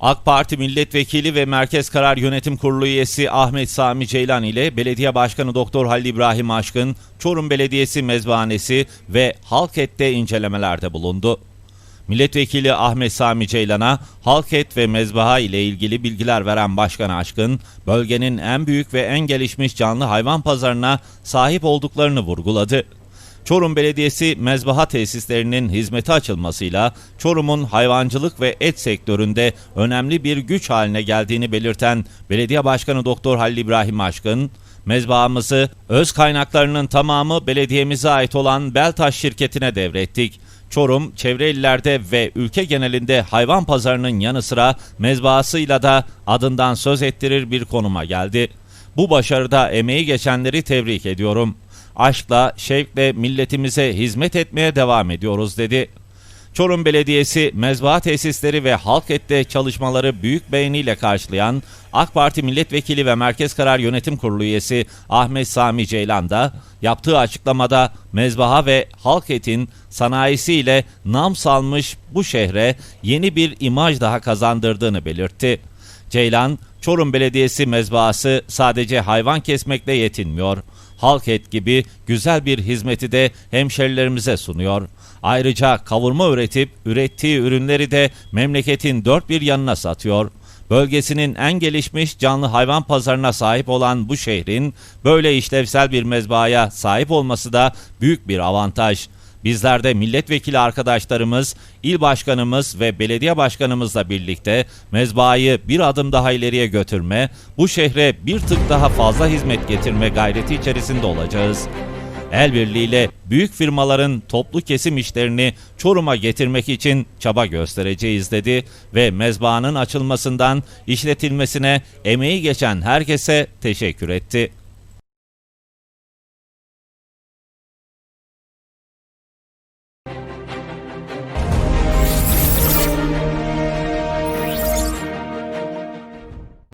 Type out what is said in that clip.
AK Parti Milletvekili ve Merkez Karar Yönetim Kurulu üyesi Ahmet Sami Ceylan ile Belediye Başkanı Doktor Halil İbrahim Aşkın, Çorum Belediyesi Mezbahanesi ve Halket'te incelemelerde bulundu. Milletvekili Ahmet Sami Ceylan'a Halket ve Mezbaha ile ilgili bilgiler veren Başkan Aşkın, bölgenin en büyük ve en gelişmiş canlı hayvan pazarına sahip olduklarını vurguladı. Çorum Belediyesi mezbaha tesislerinin hizmete açılmasıyla Çorum'un hayvancılık ve et sektöründe önemli bir güç haline geldiğini belirten Belediye Başkanı Doktor Halil İbrahim Aşkın, mezbahamızı öz kaynaklarının tamamı belediyemize ait olan Beltaş şirketine devrettik. Çorum, çevre illerde ve ülke genelinde hayvan pazarının yanı sıra mezbahasıyla da adından söz ettirir bir konuma geldi. Bu başarıda emeği geçenleri tebrik ediyorum. Aşkla, şevkle milletimize hizmet etmeye devam ediyoruz dedi. Çorum Belediyesi mezbaha tesisleri ve Halket'te çalışmaları büyük beğeniyle karşılayan AK Parti Milletvekili ve Merkez Karar Yönetim Kurulu üyesi Ahmet Sami Ceylan da yaptığı açıklamada mezbaha ve Halket'in sanayisiyle nam salmış bu şehre yeni bir imaj daha kazandırdığını belirtti. Ceylan, Çorum Belediyesi mezbahası sadece hayvan kesmekle yetinmiyor. Halk et gibi güzel bir hizmeti de hemşerilerimize sunuyor. Ayrıca kavurma üretip ürettiği ürünleri de memleketin dört bir yanına satıyor. Bölgesinin en gelişmiş canlı hayvan pazarına sahip olan bu şehrin böyle işlevsel bir mezbahaya sahip olması da büyük bir avantaj. Bizler de milletvekili arkadaşlarımız, il başkanımız ve belediye başkanımızla birlikte mezbahayı bir adım daha ileriye götürme, bu şehre bir tık daha fazla hizmet getirme gayreti içerisinde olacağız. El birliğiyle büyük firmaların toplu kesim işlerini Çorum'a getirmek için çaba göstereceğiz dedi ve mezbahanın açılmasından işletilmesine emeği geçen herkese teşekkür etti.